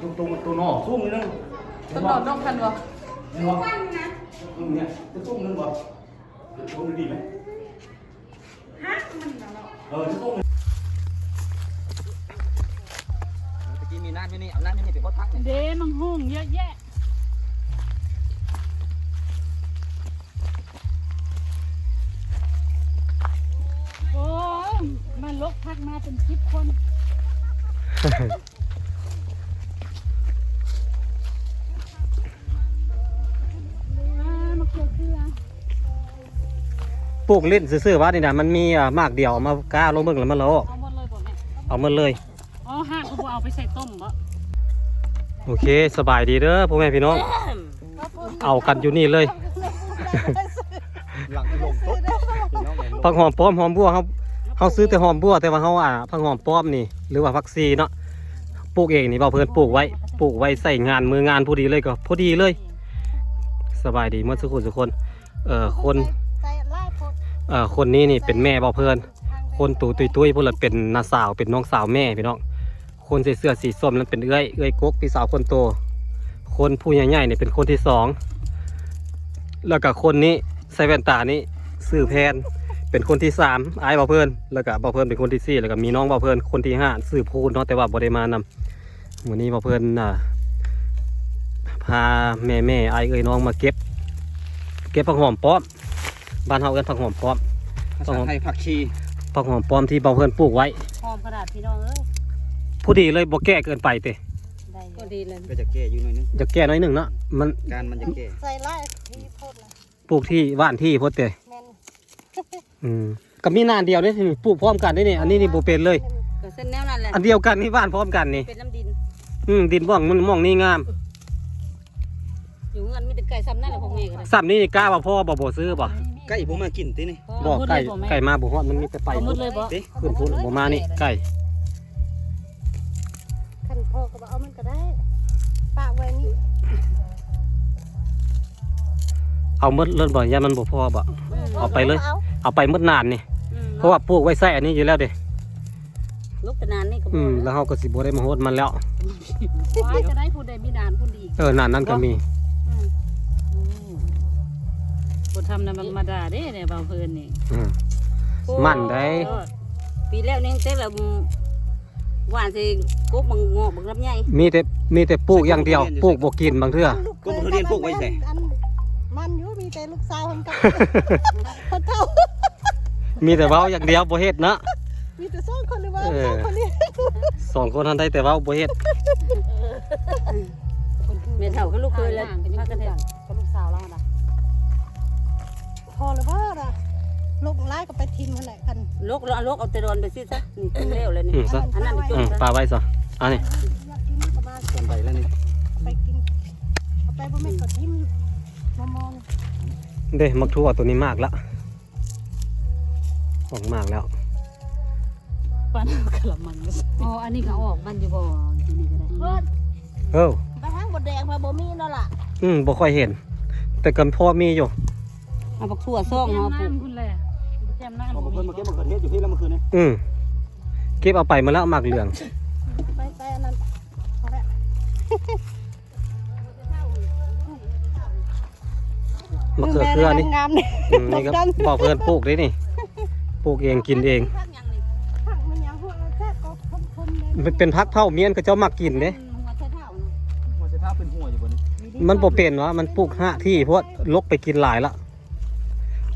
ตัวตัวตัวนอกซุ้มนึงต้นดอกดอกพันบ่นี่วะตรงเนี้ยจะซุ้มนึงบ่ซุ้มดีไหมฮะมันเออจะซุ้มตะกี้มีน้ำอยู่นี่เอาน้ำอยู่นี่ไปพดพักเนี่ยเด้มังหุ่งเยอะแยะโอ้มันลกพักมาเป็นสิบคน ลูกเล่นซื่อๆว่านี่นะมันมีอ่ามากเดียวเอามากล้าลงเบิ่งแล้วมันโลเอาหมดเลยบ่แม่เอามันเลย อ๋อห้าเขาบอกเอาไปใส่ต้มบ่โอเค สบายดีเด้อพ่อแม่พี่น้อง เอากันอยู่นี่เลย หลังลงตุ๊บพี่น้องเลยลงผักหอมป้อมหอมบัวเขาเขาซื้อแต่หอมบัวแต่ว่าเขาอะผักหอมป้อมนี่ หรือว่าผักซีเนาะปลูกเองนี่เบาเพิ่นปลูกไว้ปลูกไว้ใส่งานมืองานพอดีเลยก็พอดีเลย สบายดีเมื่อสักครู่ทุกคน เอ่อคน เอ่อคนนี้นี่เป็นแม่เบาเพิ่นคนตูตุยตุยพวกเราเป็นน้าสาวเป็นน้องสาวแม่พี่น้อง คนใส่เสื้อสีส้มนั้นเป็นเอื้อยเอื้อยกกพี่สาวคนโต คนผู้ใหญ่ๆนี่เป็นคนที่สอง แล้วก็คนนี้ใส่แว่นตานี่สื่อแพนเป็นคนที่สามอายเบาเพิ่นแล้วก็เบาเพิ่นเป็นคนที่สี่แล้วก็มีน้องเบาเพิ่นคนที่ห้าสื่อพูดเนาะแต่ว่าบ่ได้มานำวันนี้เบาเพิ่นอ่าพาแม่แม่อายเอ้ยน้องมาเก็บ เก็บผักหอมป้อม บ้านเฮาเอิ้นผักหอมป้อมภาษาไทยผักชีผักหอมป้อมที่เบาเพิ่นปลูกไว้หอมขนาดพี่น้องเอ้ยผู้ดีเลยบ่แก่เกินไปเตะได้ก็ดีเลยก็จะแก้อยู่หน่อยนึงจะแก่น้อยหนึงเนาะมันการมันจะแก้ใส่ไล่ที่โพดนะปลูกที่บ้านที่พดเตะแม่นอืมก็มีนานเดียวนี่ปลูกพร้อมกันนี่นี่อันนี้นี่บ่เป็นเลยก็เส้นแนวนั่นแหละอันเดียวกันนี่บ้านพร้อมกันนี่เป็นน้ำดินอืมดินม่องมันม่องนี่งามอยู่เงินมีแต่ไก่ซ้ำนั่นแหละพวกแม่ก็ได้ซ้ำนี่กล้าว่าพ่อบ่บ่ซื้อบ่ ใกล้ผมมากินตินี่บ่ไก่ไก่มาบ่ฮอดมันมีแต่ไปเอาหมดเลยบ่เด้ขึ้นพุ่นบ่มานี่ไก่ขันพ่อก็บอกเอามันก็ได้ปะไว้นี่เอาหมดเลิ่นบ่ยามันบ่พอบ่เอาไปเลย เอาเอาไปหมดนานนี่อืมเพราะว่าปลูกไว้ใส่อันนี้อยู่แล้วเด้ลูกแต่นานนี่ก็อืบ่มแล้วเฮาก็สิบ่ได้มาโฮดมันแล้วว้ายจะได้ผู้ใดมีนานผู้ดีเออนานนั้นก็มี บ่ทำนำธรรมดาเด้เนี่ยเบาเพิ่นนี่อืม มั่นได้ปีแล้วนี่แต่ละหวานสิกบบังงอกบังลำไยมีแต่มีแต่ปลูกอย่างเดียวปลูกบ่กินบางเทื่อลูกก็บ่เรียนพวกไว้ใส่ อันมันอยู่มีแต่ลูกสาวคนกับคนเท่ามีแต่เว้าอย่างเดียวบ่เฮ็ดเนาะ มีแต่สองคนหรือว่าเออ สองคนนี้สองคนทันได้แต่เว้าบ่เฮ็ดแม่เฒ่าก็ลูกเคยแล้วพากันเฮ็ดกับลูกสาวเราน่ะ พอหรือว่าน่ะลูกไล่ก็ไปทิมมันแหละกันลกเอาลกเอาแต่ดอนไปซิซะนี่เร็วเลยนี่อืมซะ อันนั้นไปจุอืดมซะปลาไว้ซะอันนี้อยากกินก็มาส่วนใบแล้วนี่เอาไปกินเอาไปบ่แม่นก็ทิมมามองเด้มักทั่วตัวนี้มากละออกมากแล้วปานกะละมังอ๋อ อันนี้ก็ออกมันอยู่บ่ที่นี่ก็ได้เพิ่นเออไปทางบดแดงมาบ่มีนั่นล่ะอืมบ่ค่อยเห็น แต่กันพอมีอยู่ เอาบักถั่วซ่องเนาะปลูกคุณแหละแจ่มน้ำพอเพิ่นมาเก็บมะเขือเทศอยู่ที่แล้วเมื่อคืนนี้อืมเก็บเอาไปมาแล้วหมากเหลืองไปไปอันนั้นพอแล้วมะเขือเครือนี่งามๆนี่อืมนี่ก็บอกเพื่อนปลูกได้นี่ปลูกเองกินเองผักมันยังพวกแค่ก็คมๆเลยมันเป็นพักเผาเมียนก็เจ้ามักกินเด้หัวไชเท้านะว่าจะท่าเป็นหัวอยู่บนนี้มันบ่เป็นวะมันปลูกห้าที่เพราะว่าลกไปกินหลายละ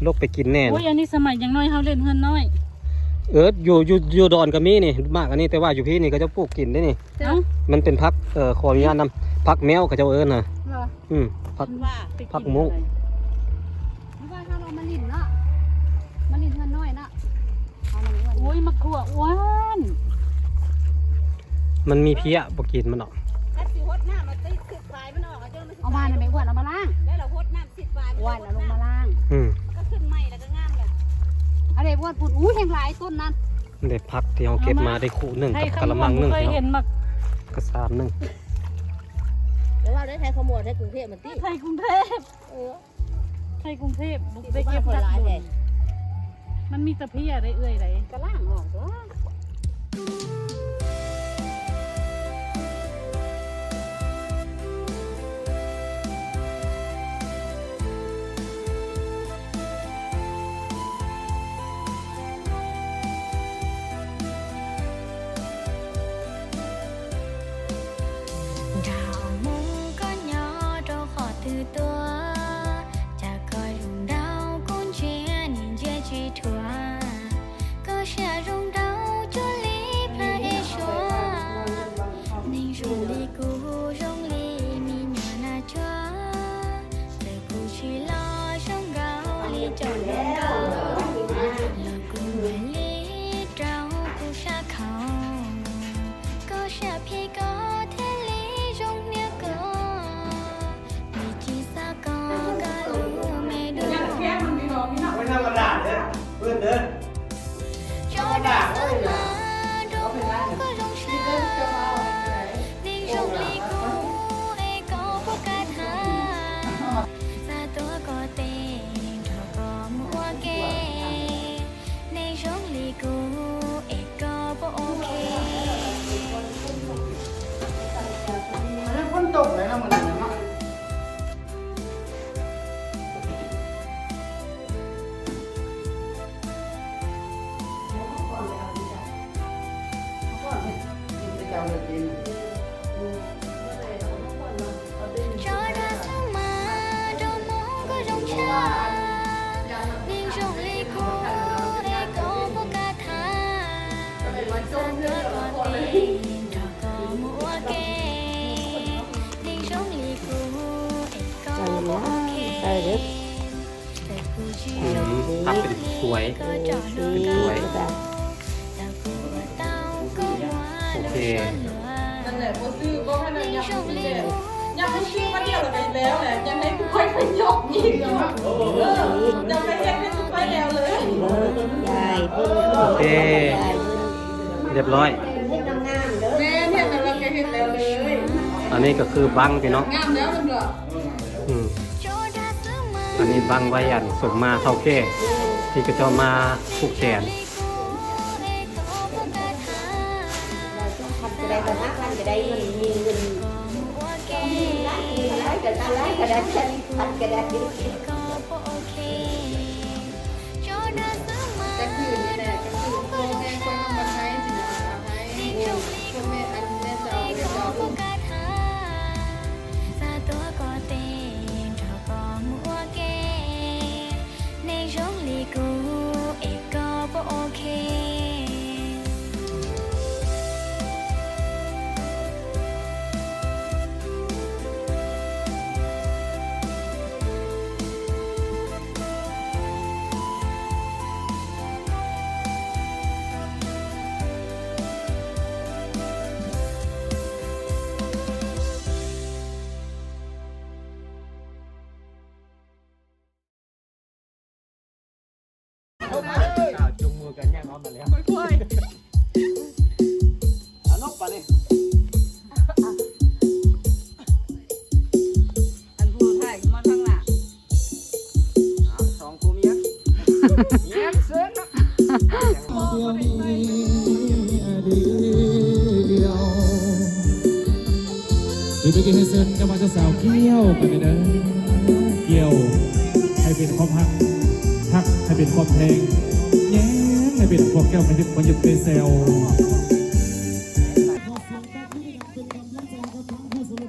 ลกไปกินแน่โอ้นะยอันนี้สมัยยังน้อยเฮาเล่นเฮือนน้อย เอออยู่อยู่อยู่ดอนก็มีนี่มากอันนี้แต่ว่าอยู่พี่นี่ก็จะปลูกกินได้นี่ เอ้ามันเป็นพักเอ่อขออนุญาตนำพักแมวก็เจ้าเอิ้นน่ะเหรออืมพัก ว่าไปผักมุ้งไม่ว่าถ้าเรามาลิ้นเนาะมาลิ้นเฮือนน้อยเนาะเอามาเลยโอ้ยมะขั่วอ้วนมันมีเพี้ยบ่กินมันหรอกถ้าสิหดน้ำมาติดสิบปลายมันออกอะจนมันเอามาในแม่อ้วนเอามาล้างแล้วเราหดน้ำสิบปลายอ้วนเอาลงมาล้าง อืมก็ขึ้นใหม่แล้วก็งามเลย อะไรอ้วนพูดอู้แห่งหลายต้นนั้นได้พักที่เราเก็บมาได้คู่หนึ่งไทกัยบข้างกะละมังหนึ่งเคยเนาะเห็นมักกระสามหนึ่งแล้วว่าได้ไทยขโมยไทยกรุงเทพมันติไทยกรุงเทพเออไทยกรุงเทพบุกไปเก็บสิบผักบ้านคนหลายบุแห่ญมันมีแตะเพียได้เอื้อยไดก็ล้างออกตัว รู้มทำเป็นสวยก็จอดรถเป็นสวยแล้วกูเต้าก็ว่าโอแล้วเค ฉันเหลือนั่นแหละโบซื้อก็ให้มันยับเลยยับให้ชื่อมาเดียวเลยแล้วแหละยังได้ค่อยไปหยอกยิงเนาะเออยังไปเช็คให้ทุกไปแล้วเลยโอเคเรียบร้อยแม่เนี่ยแต่เราแกเห็นแล้วเลยอันนี้ก็คือบังพี่น้องงามแล้วมันเหรออืมอันนี้บังไว้อันสมมาเท่าแก่ที่ก็จะเอมาผูกแขน ตา มือกันย่างเอามาแล้วค่อยเอานกปะนี่อันผู้ถ่ายมาทางหลังเอาสองคู่เมียเยี่ยมเส้นนะหรือไปกินให้เซินก็มาจะสาวเกี้ยวกันไปเด้อเกี่ยวให้เป็นความหักหักให้เป็นความแพงแย้ง ในเป็นควแก้วมันยึดมันยึดเป็นเซล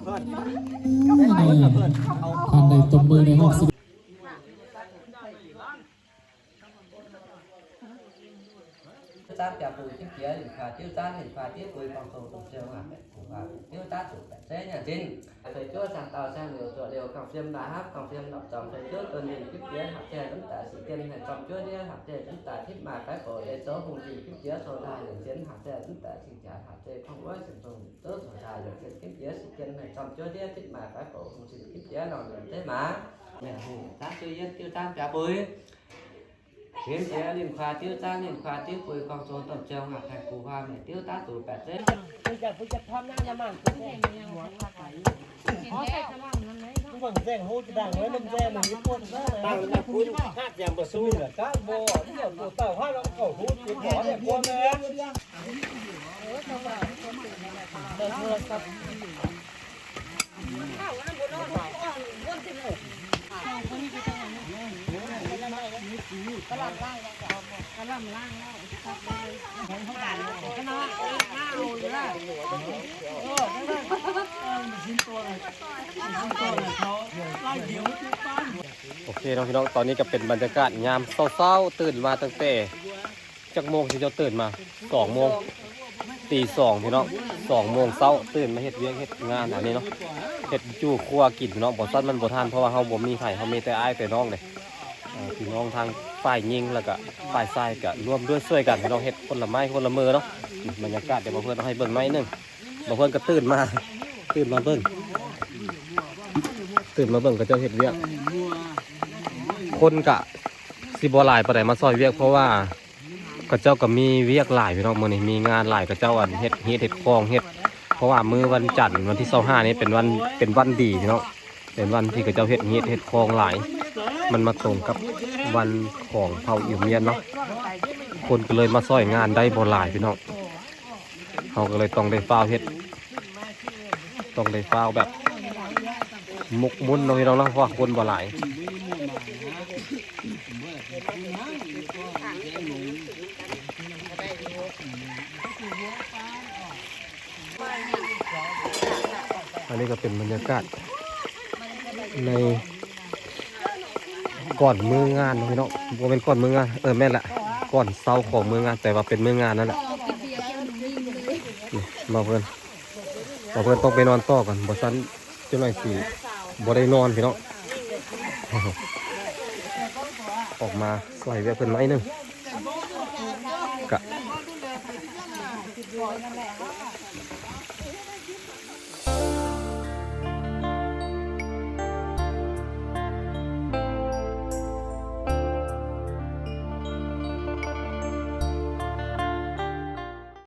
ท่านละเพื่อนเอาทำในตบมือในห้องส tát chả bùi chiếc kia thì phá tiêu tát thì phá tiếp bùi bằng cầu tổng siêu hạt cũng phá tiêu chủ bẻ thế nhà trên. Thầy chúa sang tàu sang liều chỗ liều còng xiêm đã hấp còng xiêm đọc dòng thầy trước tuần nhìn chiếc kia hạt chè đúng tả sĩ tiên hạt trong chúa đi hạt chè đúng tả thích mà cái cổ để số hùng gì chiếc kia số đài đường chiến hạt chè đúng tả sĩ trả hạt chè không có sự dùng tớ số đài đường chiến chiếc kia sĩ tiên hạt trong chúa đi thích mà cái cổ hùng gì chiếc kia nào lần thế mà mẹ hù tát tiêu yên tiêu tát chả bùi Kiếm chế liên khoa tiêu ta liên khoa tiêu cuối con số tập treo hạt thạch củ hoa mẹ tiêu ta tuổi bẹt đấy เบิ่งแจ้งโหจะดังไว้ลมแจ้งมันมีปวดซะเลยตั้งนะคุณหักอย่างบ่สู้เหรอก้าบ่เดี๋ยวตัวเต่าห้าเราเข้าหูติดหัวเนี่ยพ่อแม่เโอเคน้องพี่น้องตอนนี้ก็เป็นบรรยากาศยามเศร้าๆตื่นมาตั้งแต่จักโมงที่เจ้าตื่นมาสองโมงตีสองพี่น้องสองโมงเช้าตื่นมาเฮ็ดเวียกเฮ็ดงานอันนี้เนาะเฮ็ดจู่ครัวกินพี่น้องบ่ซัดมันบ่ทานเพราะว่าเฮาบ่มีไผเฮามีแต่อ้ายแต่น้องเลย พี่น้องทางฝ่ายยิงแล้วก็ฝ่ายซ้ายก็ร่วมด้วยช่วยกันพี่น้องเฮ็ดคนละไม้คนละมือเนาะบรรยากาศเดี๋ยวบ่เพิ่นเอาให้เบิ่งหน่อยหนึงบ่เพิ่อนก็ตื่นมาตื่นมาเบิ่งตื่นมาเบิ่งก็เจ้าเฮ็ดเวียกคนกะสิบหลายปานใดมาซอยเวียกเพราะว่าก็เจ้าก็มีเวียกหลายพี่น้องมือนี้มีงานหลายก็เจ้าอันเฮ็ดเฮ็ดเฮ็ดคลองเฮ็ดเพราะว่ามือวันจันทร์วันที่25นี้เป็นวันเป็นวันดีพี่น้องเป็นวันที่ก็เจ้าเฮ็ดเฮ็ดเฮ็ดคลองหลาย มันมาตรงกับวันของเผ่าอิวเมียนเนาะคนก็เลยมาซอยงานได้บ่หลายพี่น้องเฮาก็เลยต้องได้ฟ้าวเฮ็ดต้องได้ฟ้าวแบบมุกมุนเนาะพี่น้องเนาะเพราะว่าคนบ่หลายอันนี้ก็เป็นบรรยากาศใน ก่อนมืองานเนาะพี่น้องบ่เป็นก่อนมืองานเออแม่นแหละก่อนเศร้าของมืองานแต่ว่าเป็นมืองานนั่นแหละมาเพื่อนมาเพื่อนต้องไปนอนต่อก่อนบ่ซันจังหน่อยสิบ่ได้นอนพี่น้องออกมาใส่เวียกเพิ่นไม้หนึงกะ